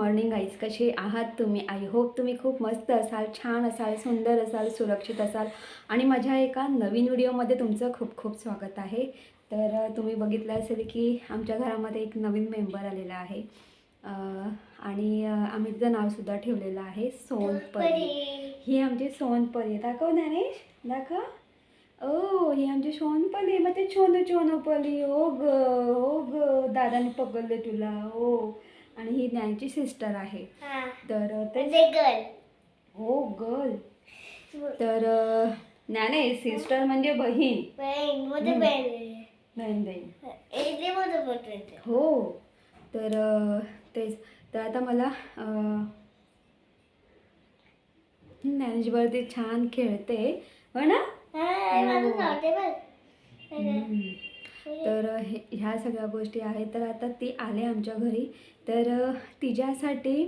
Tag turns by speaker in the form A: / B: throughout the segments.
A: Morning eyes कसे आहात तुम्ही? आय होप तुम्ही खूप मस्त असाल छान असाल सुंदर असाल सुरक्षित असाल. आणि माझ्या एका नवीन व्हिडिओमध्ये तुमचं खूप खूप स्वागत आहे. तर तुम्ही बघितलं असेल की आमच्या घरामध्ये एक नवीन मेंबर आलेला आहे. आणि आम्ही तिचं नावसुद्धा ठेवलेलं आहे सोनपरी. ही आमची सोनपरी दाखव ज्ञानेश दाखव. ओ ही आमची सोनपरी मग ते छोनू छोनूपली हो ग हो ग दादाने पकडले तुला. हो आणि ही ज्ञानची सिस्टर आहे. तर ते
B: म्हणजे गर्ल
A: हो गर्ल तर ज्ञाने सिस्टर म्हणजे बहीण.
B: बहीण.
A: हो. तर तेच. तर आता मला ज्ञानेशवरती छान खेळते. हो ना? तर हे ह्या सगळ्या गोष्टी आहेत. तर आता ती आले आमच्या घरी. तर तिच्यासाठी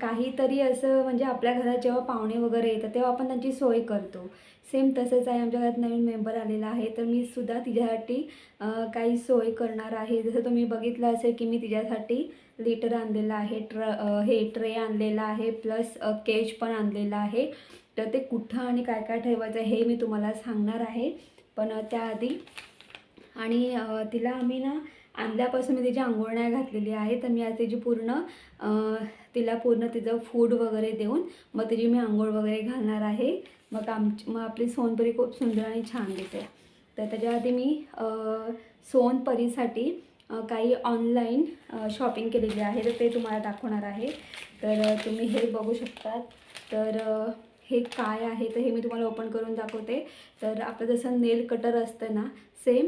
A: काहीतरी असं म्हणजे आपल्या घरात जेव्हा पाहुणे वगैरे येतात तेव्हा आपण त्यांची सोय करतो. सेम तसंच आहे. आमच्या घरात नवीन मेंबर आलेला आहे. तर मी सुद्धा तिच्यासाठी काही सोय करणार आहे. जसं तुम्ही बघितलं असेल की मी तिच्यासाठी लिटर आणलेलं आहे. ट्र हे ट्रे आणलेला आहे. प्लस केज पण आणलेला आहे. तर ते कुठं आणि काय काय ठेवायचं हे मी तुम्हाला सांगणार आहे. पण त्याआधी आणि तिला आम्ही ना आणल्यापासून मी तिची आंघोळ नाही घातलेली आहे तर मी आज तिची पूर्ण तिला पूर्ण तिचं फूड वगैरे देऊन मग तिची मी आंघोळ वगैरे घालणार आहे. मग आमची मग आपली सोनपरी खूप सुंदर आणि छान दिसते. तर त्याच्या आधी मी सोनपरीसाठी काही ऑनलाईन शॉपिंग केलेली आहे. तर ते तुम्हाला दाखवणार आहे. तर तुम्ही हे बघू शकतात. तर हे काय आहे तर हे मी तुम्हाला ओपन करून दाखवते. तर आपलं जसं नेल कटर असतं ना सेम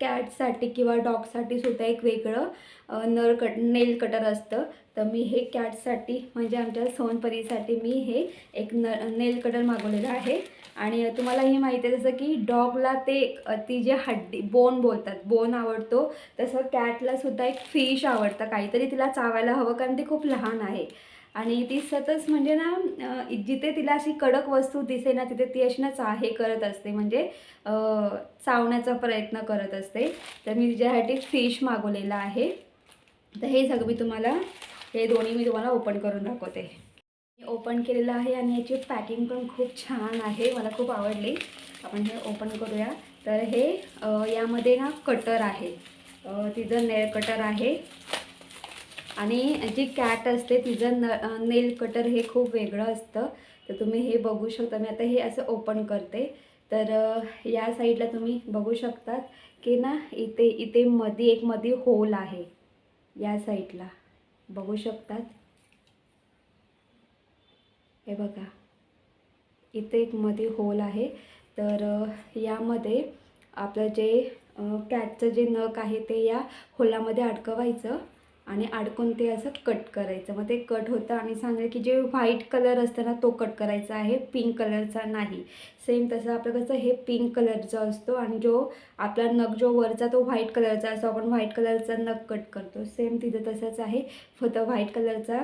A: कॅटसाठी किंवा डॉगसाठी सुद्धा एक वेगळं नर कट नेल कटर असतं. तर मी हे कॅटसाठी म्हणजे आमच्या सोनपरीसाठी मी हे एक न नेल कटर मागवलेलं आहे. आणि तुम्हाला हे माहिती आहे जसं की डॉगला ते एक ती जे हड्डी बोन बोलतात बोन आवडतो. तसं कॅटलासुद्धा एक फिश आवडतं. काहीतरी तिला चावायला हवं कारण ती खूप लहान आहे. आणि ती सतत म्हणजे ना जिथे तिला अशी कडक वस्तू दिसे ना तिथे ती अशी ना चा हे करत असते. म्हणजे चावण्याचा प्रयत्न करत असते. तर मी तिच्यासाठी फिश मागवलेला आहे. तर हे सगळं मी तुम्हाला हे दोन्ही मी तुम्हाला ओपन करून दाखवते. मी ओपन केलेलं आहे आणि याची पॅकिंग पण खूप छान आहे. मला खूप आवडली. आपण हे ओपन करूया. तर हे यामध्ये ना कटर आहे. तिचं नेअर कटर आहे. आणि जी कॅट असते तिचं न नेल कटर हे खूप वेगळं असतं. तर तुम्ही हे बघू शकता. मी आता हे असं ओपन करते. तर या साईडला तुम्ही बघू शकतात की ना इथे इथे मध्ये एक मध्ये होल आहे. या साईडला बघू शकतात? हे बघा. इथे एक मध्ये होल आहे. तर यामध्ये आपलं जे कॅटचं जे नख आहे ते या होलामध्ये अडकवायचं. आणि अडकून ते असं कट करायचं. मग ते कट होतं आणि सांगेल की जे व्हाईट कलर असतं ना तो कट करायचा आहे. पिंक कलरचा नाही. सेम तसं आपलं कसं हे पिंक कलरचा असतो आणि जो आपला नग जो वरचा तो व्हाईट कलरचा असतो. आपण व्हाईट कलरचा नग कट करतो. सेम तिथं तसंच आहे. फक्त व्हाईट कलरचा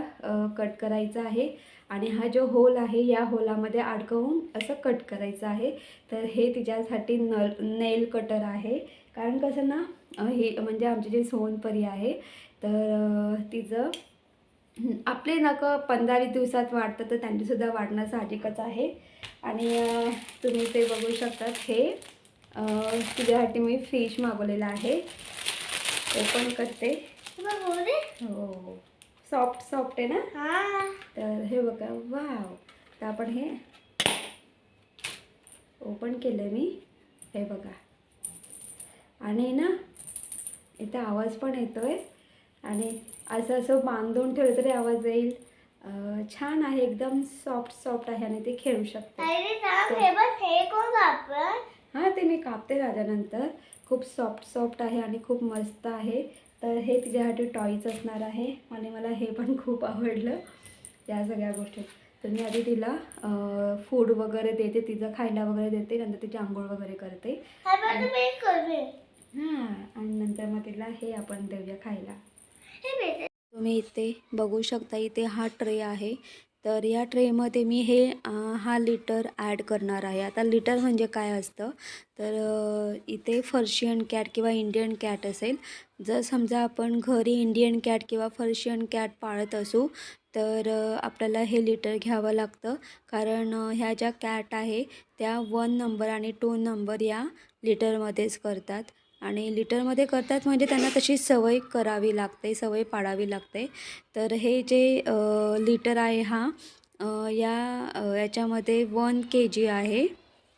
A: कट करायचा आहे. आणि हा जो होल आहे या होलामध्ये अडकवून असं कट करायचं आहे. तर हे तिच्यासाठी नल नेल कटर आहे. कारण कसं ना हे म्हणजे आमची जी सोनपरी आहे तर तिचं हं, आपले नक पंधरा वीस दिवसात वाढतं तर त्यांचीसुद्धा वाढणं साहजिकच आहे. आणि तुम्ही ते बघू शकतात. हे अ, तिच्यासाठी मी फिश मागवलेलं आहे. ओपन करते.
B: हे दे.
A: हो. सॉफ्ट सॉफ्ट आहे ना?
B: हा.
A: तर हे बघा वाव. तर आपण हे ओपन केलं मी. हे बघा. आणि ना इथे आवाज पण येतोय. आणि असं असं बांधून ठेवलं तरी आवाज येईल. अं, छान आहे एकदम सॉफ्ट सॉफ्ट आहे आणि ते खेळू शकते
B: हे
A: ते मी कापते झाल्यानंतर खूप सॉफ्ट सॉफ्ट आहे आणि खूप मस्त आहे. तर हे तिच्यासाठी टॉईज असणार आहे आणि मला हे पण खूप आवडलं या सगळ्या गोष्टी. तर मी आधी तिला फूड वगैरे देते तिचं खायला वगैरे देते नंतर तिची आंघोळ वगैरे करते.
B: हे.
A: हां आणि नंतर मग तिला हे आपण देऊया खायला. तुम्ही इथे बघू शकता इथे हा ट्रे आहे. तर या ट्रेमध्ये मी हे हा लिटर ॲड करणार आहे. आता लिटर म्हणजे काय असतं? तर इथे फर्शियन कॅट किंवा इंडियन कॅट असेल. जर समजा आपण घरी इंडियन कॅट किंवा फर्शियन कॅट पाळत असू तर आपल्याला हे लिटर घ्यावं लागतं. कारण ह्या ज्या कॅट आहे त्या वन नंबर आणि टू नंबर या लिटरमध्येच करतात. आणि लिटरमध्ये करतात म्हणजे त्यांना तशी सवय करावी लागते सवय पाडावी लागते. तर हे जे लिटर आहे हा या याच्यामध्ये वन के जी आहे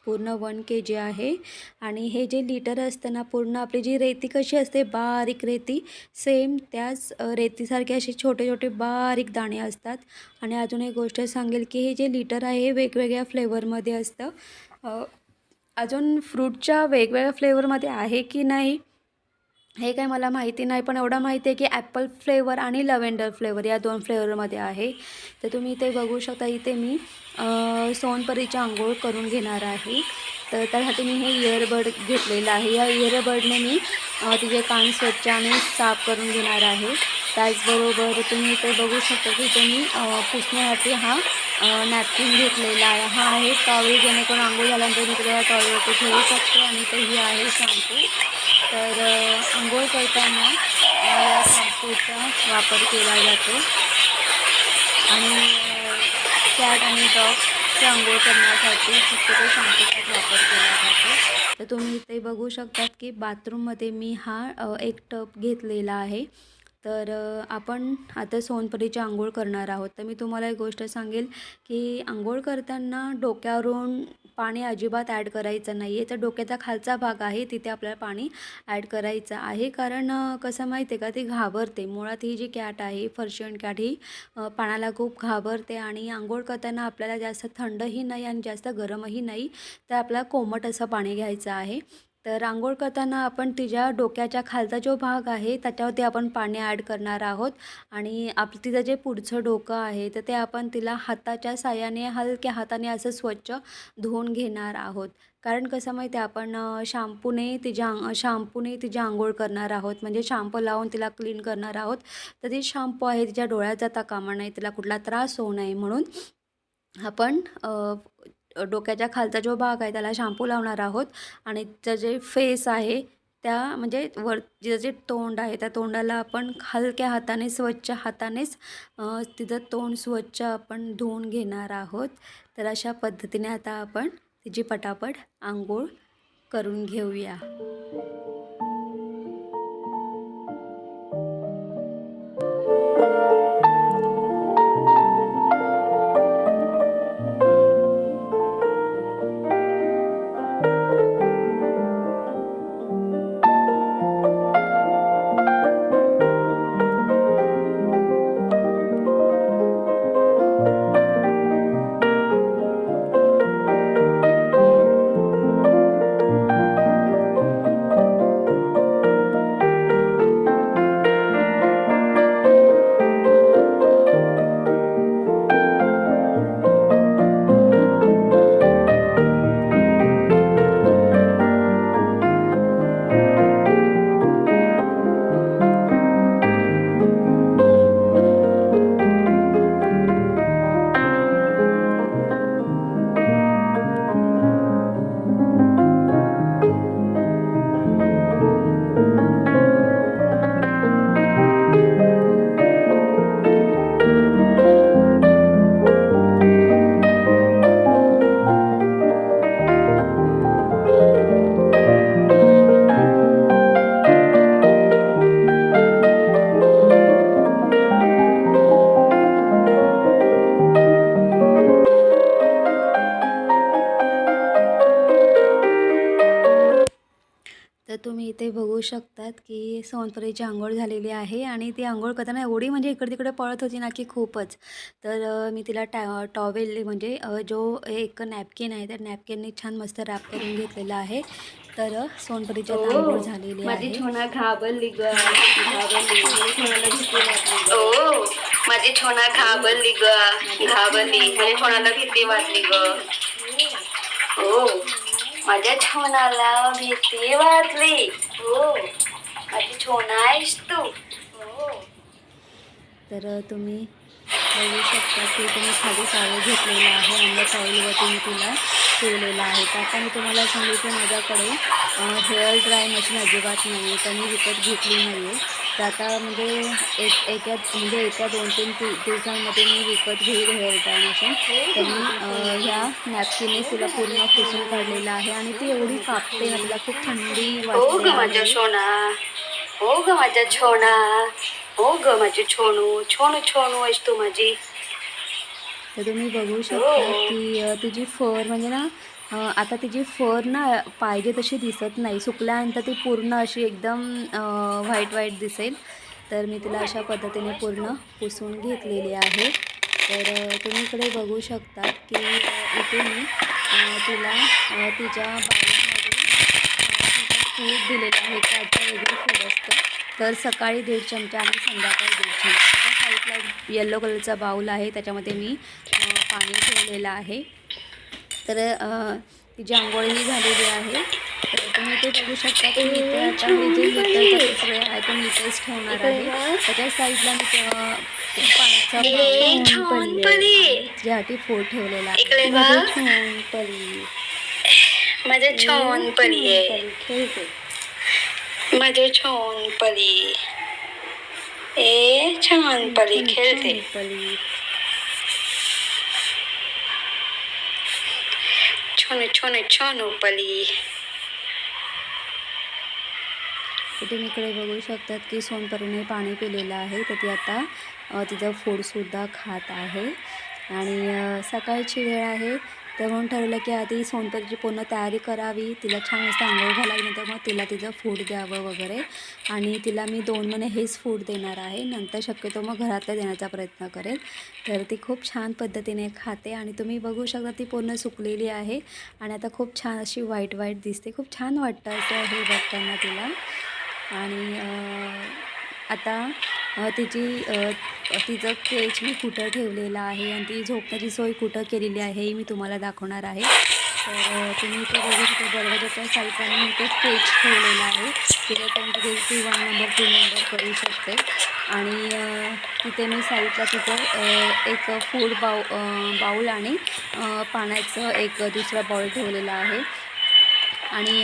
A: पूर्ण वन के जी आहे. आणि हे जे लिटर असतं ना पूर्ण आपली जी रेती कशी असते बारीक रेती सेम त्याच रेतीसारखे असे छोटे छोटे बारीक दाणे असतात. आणि अजून एक गोष्ट सांगेल की हे जे लिटर आहे हे वेगवेगळ्या फ्लेवरमध्ये असतं. अजून फ्रूटच्या वेगवेगळ्या फ्लेवरमध्ये आहे की नाही हे काय मला माहिती नाही पण एवढं माहिती आहे की ॲपल फ्लेवर आणि लव्हेंडर फ्लेवर या दोन फ्लेवरमध्ये आहे. तर तुम्ही इथे बघू शकता इथे मी सोनपरीची आंघोळ करून घेणार आहे. तर त्यासाठी मी हे इयरबड घेतलेलं आहे. या इयरबडने मी तिचे कान स्वच्छ आणि साफ करून घेणार आहे. त्याचबरोबर तुम्ही इथे बघू शकता की अ, पुसण्यासाठी हा नॅपकिन घेतलेला आहे. हा आहे टॉवेल जेणेकरून आंघोळ झाल्यानंतर मी त्याला टॉवेलवरती ठेवू शकते आणि ते ही आहे शॅम्पू तर आंघोळ करताना या शॅम्पूचा वापर केला जातो. आणि कॅट आणि डॉगची आंघोळ करण्यासाठी शक्यतो शॅम्पूचाच वापर केला जातो. तर तुम्ही इथे बघू शकतात की बाथरूममध्ये मी हा एक टप घेतलेला आहे. तर आपण आता सोनपरीची आंघोळ करणार आहोत. तर मी तुम्हाला एक गोष्ट सांगेल की आंघोळ करताना डोक्यावरून पाणी अजिबात ॲड करायचं नाही आहे तर डोक्याचा खालचा भाग आहे तिथे आपल्याला पाणी ॲड करायचं आहे. कारण कसं माहिती आहे का ती घाबरते. मुळात ही जी कॅट आहे फर्शियन कॅट ही पाण्याला खूप घाबरते आणि आंघोळ करताना आपल्याला जास्त थंडही नाही आणि जास्त गरमही नाही. तर आपल्याला कोमट असं पाणी घ्यायचं आहे. तर रांगोळ करताना आपण तिच्या डोक्याच्या खालचा जो भाग आहे त्याच्यावरती आपण पाणी ॲड करणार आहोत. आणि आप तिचं जे पुढचं डोकं आहे तर ते आपण तिला हाताच्या साह्याने हलक्या हाताने असं स्वच्छ धुवून घेणार आहोत. कारण कसं माहिती आहे आपण शाम्पूने शॅम्पूने तिच्या अंग शॅम्पूने तिची आंघोळ करणार आहोत. म्हणजे शॅम्पू लावून तिला क्लीन करणार आहोत. तर ती शॅम्पू आहे तिच्या डोळ्यात जाता कामा नाही तिला कुठला त्रास होऊ नये म्हणून आपण डोक्याच्या खालचा जो भाग आहे त्याला शॅम्पू लावणार आहोत. आणि तिचं जे फेस आहे त्या म्हणजे वर तिचं जे तोंड आहे त्या तोंडाला आपण हलक्या हाताने स्वच्छ हातानेच तिचं तोंड स्वच्छ आपण धुवून घेणार आहोत. तर अशा पद्धतीने आता आपण तिची पटापट आंघोळ करून घेऊया. शकतात की सोनपरीची आंघोळ झालेली आहे आणि ती आंघोळ करताना एवढी म्हणजे इकडे तिकडे पळत होती ना की खूपच. तर मी तिला टॅ टॉवेल म्हणजे जो एक नॅपकिन आहे त्या नॅपकिनने छान मस्त रॅप करून घेतलेला आहे. तर सोनपरीची आंघोळ झालेली
C: माझी
A: आहे.
C: छोना घाबरली ग
D: माझी छोना घाबरली ग घाबरली. माझ्या छोनाला भीती वाटली ग. ओ माझ्या छोनाला भीती वाटली. हो तू.
A: तर तुम्ही बघू शकता की तुम्ही खाली सावळ घेतलेला आहे आणि सावलीवरती मी तिला ठेवलेला आहे. तर आता मी तुम्हाला सांगितलं माझ्याकडे हेअर ड्राय मशीन अजिबात नाही आहे तर मी विकत घेतली नाही आहे तर आता म्हणजे एक एका म्हणजे एका दोन तीन दि दिवसांमध्ये मी विकत घेईल हेअर ड्राय मशीन. तर मी ह्या नॅपकिनने तिला पूर्ण पुसून काढलेलं आहे आणि ती एवढी कापते तिला खूप थंडी
D: हो माझ्या. सोना हो ग माझ्या छोना. हो ग माझी छोनू. छोनू छोनू आहेस तू माझी.
A: तर तुम्ही बघू शकता की अ, तिची फर म्हणजे ना आता तिची फर ना पाहिजे तशी दिसत नाही. सुकल्यानंतर ती पूर्ण अशी एकदम व्हाईट व्हाईट दिसेल. तर मी तिला अशा पद्धतीने पूर्ण पुसून घेतलेली आहे. तर तुम्ही इकडे बघू शकता की इथे मी तिला तिच्या फूड दिलेलं आहे. त्याचं वेगळं फूड असतं. तर सकाळी दीड चमचा आणि संध्याकाळी दीड चमचा. साईडला येल्लो कलरचा बाऊल आहे. त्याच्यामध्ये मी पाणी ठेवलेलं आहे. तर तिची आंघोळही झालेली आहे तर तुम्ही ते बघू शकता की इथे आता हे जे स्प्रे आहे तो मी इथेच ठेवणार आहे. त्याच्या साईडला मी पाण्याचा ज्यासाठी फोड ठेवलेला आहे
D: माझे छोनपली आहे
A: खेळते
D: माझे छोनपली ए छोनपली खेळते
A: छोनपरी.
D: छोनू छोनू छोनूपली
A: तुम्ही इकडे बघू शकतात की सोनपरीने पाणी पिलेलं आहे. तर ती आता तिचं फूडसुद्धा खात आहे. आणि सकाळची वेळ आहे. तर म्हणून ठरवलं की आधी सोनपरीची पूर्ण तयारी करावी. तिला छान मस्त आंघोळ घालावी नंतर मग तिला तिचं फूड द्यावं वगैरे. आणि तिला मी दोन महिने हेच फूड देणार आहे. नंतर शक्यतो मग घरातलं देण्याचा प्रयत्न करेल. तर ती खूप छान पद्धतीने खाते आणि तुम्ही बघू शकता ती पूर्ण सुकलेली आहे. आणि आता खूप छान अशी व्हाईट व्हाईट दिसते. खूप छान वाटतं असं हे बघताना तिला. आणि आता तिची तिचं केच मी कुठं ठेवलेलं आहे आणि ती झोपण्याची सोय कुठं केलेली आहे हे मी तुम्हाला दाखवणार आहे. तर तुम्ही इथे बघू शकता दरवाजाच्या साईडला मी ते केच ठेवलेलं आहे. तिला तिथे ती वन नंबर टू नंबर करू शकते. आणि तिथे मी साईडला तिचं एक फूड बाऊ बाऊल आणि पाण्याचं एक दुसरा बाऊल ठेवलेला आहे. आणि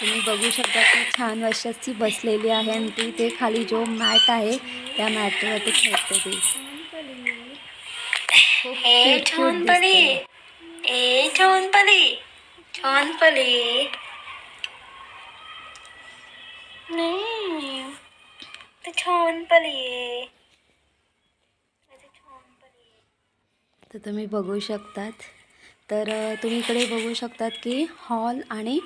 A: तुम्ही बघू शकता की छान ती बसलेली आहे आणि ती ते खाली जो मॅट आहे त्या मॅटवरती खेळते ती.
D: ते.
A: तर तुम्ही बघू शकतात. तर तुम्ही इकडे बघू शकतात की हॉल आणि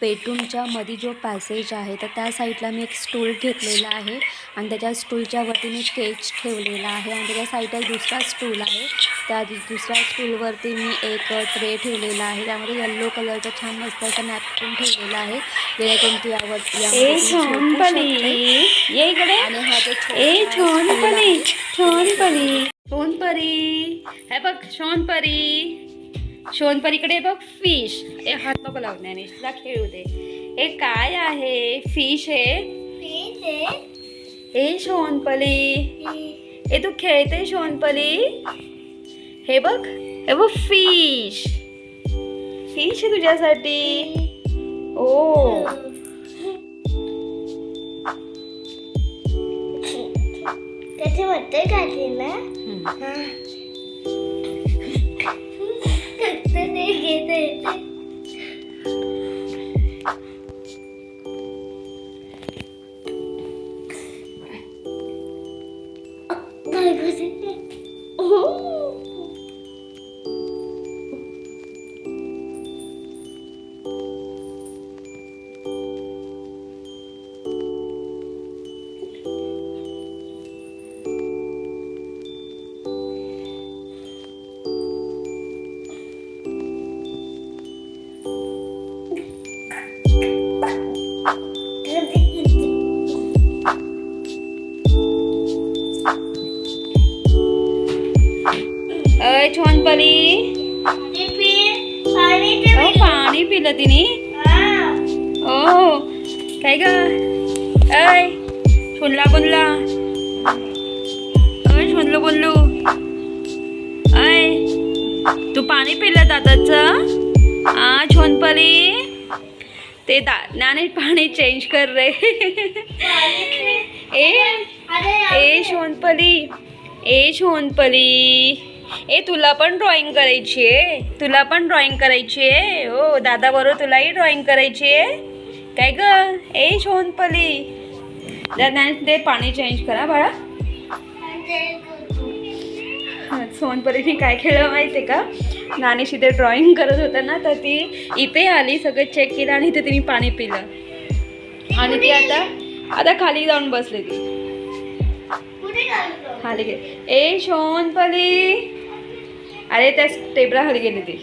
A: बेडरूमच्या मध्ये जो पॅसेज आहे तर त्या साईडला मी एक स्टूल घेतलेला आहे आणि त्याच्या स्टूलच्या वरती मी केच ठेवलेला आहे आणि त्याच्या साईडला दुसरा स्टूल आहे. त्या दुसऱ्या स्टूलवरती मी एक ट्रे ठेवलेला आहे. त्यामध्ये येल्लो कलरचा छान मस्त असा नॅपकिन ठेवलेला आहे. जेणेकरून ती यावर आणि हा जो
C: हे. बघ सोनपरी सोनपरीकडे बघ फिश ए हात नको लावण्याने तुला खेळू दे. हे काय आहे? फिश आहे. ए सोनपली ए तू खेळते सोनपली हे बघ हे बघ फिश फिश आहे तुझ्यासाठी. ओ.
B: त्याची वाटतंय काढली तू पाणी
C: पिलं
A: दादाचं? हा छोनपरी? ते दा नाने पाणी चेंज कर रे. ए ए शोनपली ए शोनपली ए तुला पण ड्रॉइंग करायची आहे. तुला पण ड्रॉइंग करायची आहे. हो दादा बरोबर तुलाही ड्रॉइंग करायची आहे. काय ग? ए शोनपली दादा ते पाणी चेंज करा बाळा. सोनपरीने काय खेळलं माहिती आहे का? नानीशी ते ड्रॉइंग करत होतं ना तर ती इथे आली सगळं चेक केलं आणि इथे तिने पाणी पिलं. आणि ती आता आता खाली जाऊन बसली ती. खाली गेली ए शोनपली अरे त्या टेबला खाली गेली ती.